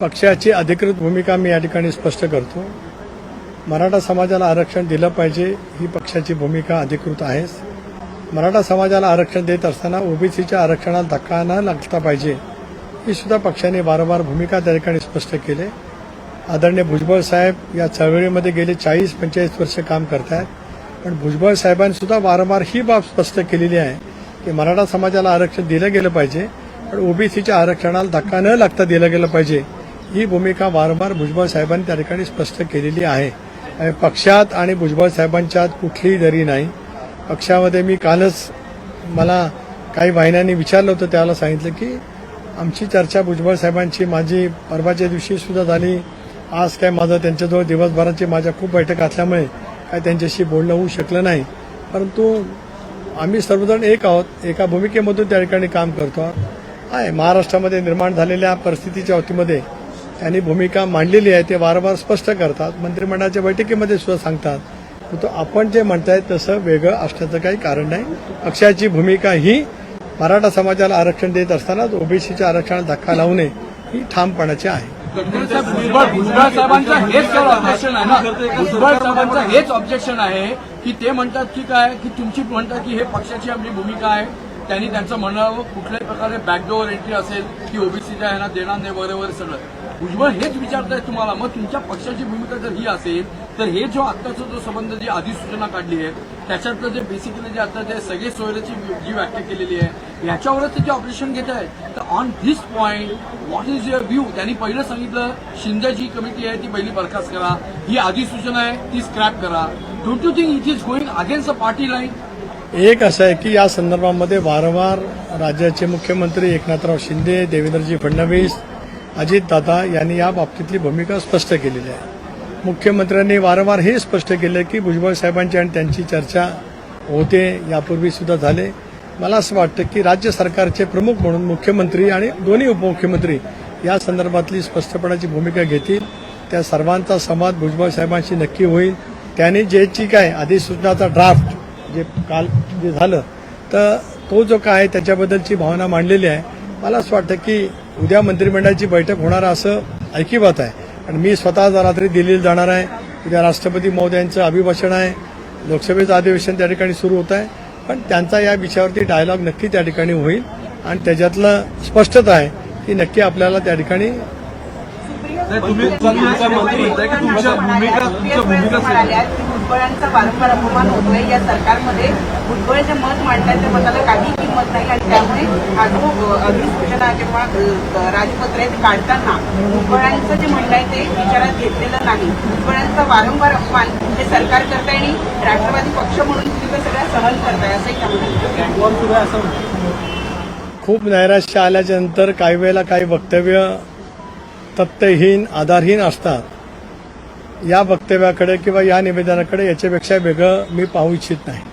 पक्षाची अधिकृत भूमिका मी या ठिकाणी स्पष्ट करतो. मराठा समाजाला आरक्षण दिलं पाहिजे ही पक्षाची भूमिका अधिकृत आहेच. मराठा समाजाला आरक्षण देत असताना ओबीसीच्या आरक्षणाला धक्का न लागता पाहिजे ही सुद्धा पक्षाने वारंवार भूमिका त्या ठिकाणी स्पष्ट केली. आदरणीय भुजबळ साहेब या चळवळीमध्ये गेले चाळीस पंचेचाळीस वर्ष काम करत आहेत पण भुजबळ साहेबांनीसुद्धा वारंवार ही बाब स्पष्ट केलेली आहे की मराठा समाजाला आरक्षण दिलं गेलं पाहिजे पण ओबीसीच्या आरक्षणाला धक्का न लागता दिलं गेलं पाहिजे ही भूमिका वारंवार भुजबळ साहेबांनी त्या ठिकाणी स्पष्ट केलेली आहे. आणि पक्षात आणि भुजबळ साहेबांच्यात कुठलीही दरी नाही. पक्षामध्ये मी कालच मला काही वाहिन्यांनी विचारलं होतं त्याला सांगितलं की आमची चर्चा भुजबळ साहेबांची माझी परवाच्या दिवशी सुद्धा झाली. आज काय माझं त्यांच्याजवळ दिवसभराची माझ्या खूप बैठक असल्यामुळे काय त्यांच्याशी बोलणं होऊ शकलं नाही. परंतु आम्ही सर्वजण एक आहोत एका भूमिकेमधून त्या ठिकाणी काम करतो. आहोत आहे महाराष्ट्रामध्ये निर्माण झालेल्या परिस्थितीच्या वतीमध्ये त्यांनी भूमिका मांडलेली आहे ते वारंवार स्पष्ट करतात. मंत्रिमंडळाच्या बैठकीमध्ये सुद्धा सांगतात. परंतु आपण जे म्हणताय तसं वेगळं असण्याचं काही कारण नाही. पक्षाची भूमिका ही मराठा समाजाला आरक्षण देत असतानाच ओबीसीच्या आरक्षणात धक्का लावू नये ही ठामपणाची आहे. भुजबळ साहेबांचं हेच ऑब्जेक्शन आहे ना? भुजबळ साहेबांचं हेच ऑब्जेक्शन आहे की ते म्हणतात की काय की तुमची म्हणतात की हे पक्षाची आपली भूमिका आहे. त्यांनी त्यांचं म्हणणं कुठल्याही प्रकारे बॅकडोअर एंट्री असेल की ओबीसीच्या ह्यांना देणार नाही वगैरे वगैरे सगळं. भुजबळ हेच विचारताय तुम्हाला. मग तुमच्या पक्षाची भूमिका जर ही असेल तर हे जो आत्ताचा जो संबंध जी अधिसूचना काढली आहे त्याच्यातलं जे बेसिकली जे आता ते सगळे सोयऱ्याची जी व्याख्या केलेली आहे याच्यावरच जे ऑपरेशन घेत आहेत तर on this point what is your view त्यांनी पहिलं सांगितलं शिंदे जी कमिटी आहे ती पहिली बरखास्त करा. ही अधिसूचना आहे ती स्क्रॅप करा. Don't you think it is going against a party line एक असं आहे की या संदर्भामध्ये वारंवार राज्याचे मुख्यमंत्री एकनाथराव शिंदे देवेंद्रजी फडणवीस अजितदादा यांनी या बाबतीतली भूमिका स्पष्ट केलेली आहे. मुख्यमंत्र्यांनी वारंवार हे स्पष्ट केलं की भुजबळ साहेबांची आणि त्यांची चर्चा होते यापूर्वी सुद्धा झाले. मला असं वाटतं की राज्य सरकारचे प्रमुख म्हणून मुख्यमंत्री आणि दोन्ही उपमुख्यमंत्री या संदर्भातली स्पष्टपणाची भूमिका घेतील. त्या सर्वांचा संवाद भुजबळ साहेबांशी नक्की होईल. त्यांनी जे काय अधिसूचनाचा ड्राफ्ट जे काल जे झालं तर तो जो काय त्याच्याबद्दलची भावना मांडलेली आहे. मला असं वाटतं की उद्या मंत्रिमंडळाची बैठक होणार असं ऐकिबात आहे. आणि मी स्वतः रात्री दिल्लीला जाणार आहे उद्या राष्ट्रपती महोदयांचं अभिभाषण आहे लोकसभेचं अधिवेशन त्या ठिकाणी सुरू होत आहे पण त्यांचा या विषयावरती डायलॉग नक्की त्या ठिकाणी होईल. आणि त्याच्यातलं स्पष्टता आहे की नक्की आपल्याला त्या ठिकाणी तुम्ही की भुजबळांचा वारंवार अपमान होतोय या सरकारमध्ये. भुजबळ जे मत मांडतात त्या मताला काही किंमत नाही आणि त्यामुळे हा अधिसूचना जेव्हा राजपत्रे काढताना भुजबळांचं जे म्हणणं आहे ते विचारात घेतलेलं नाही. भुजबळांचा वारंवार अपमान हे सरकार करताय आणि राष्ट्रवादी पक्ष म्हणून तुम्ही ते सगळं सहन करताय असंही त्यामध्ये खूप नैराश्य आल्याच्यानंतर काही वेळेला काही वक्तव्य तथ्यहीन आधारहीन असतात. या वक्तव्याकडे किंवा या निवेदनाकडे याच्यापेक्षा वेगळं मी पाहू इच्छित नाही.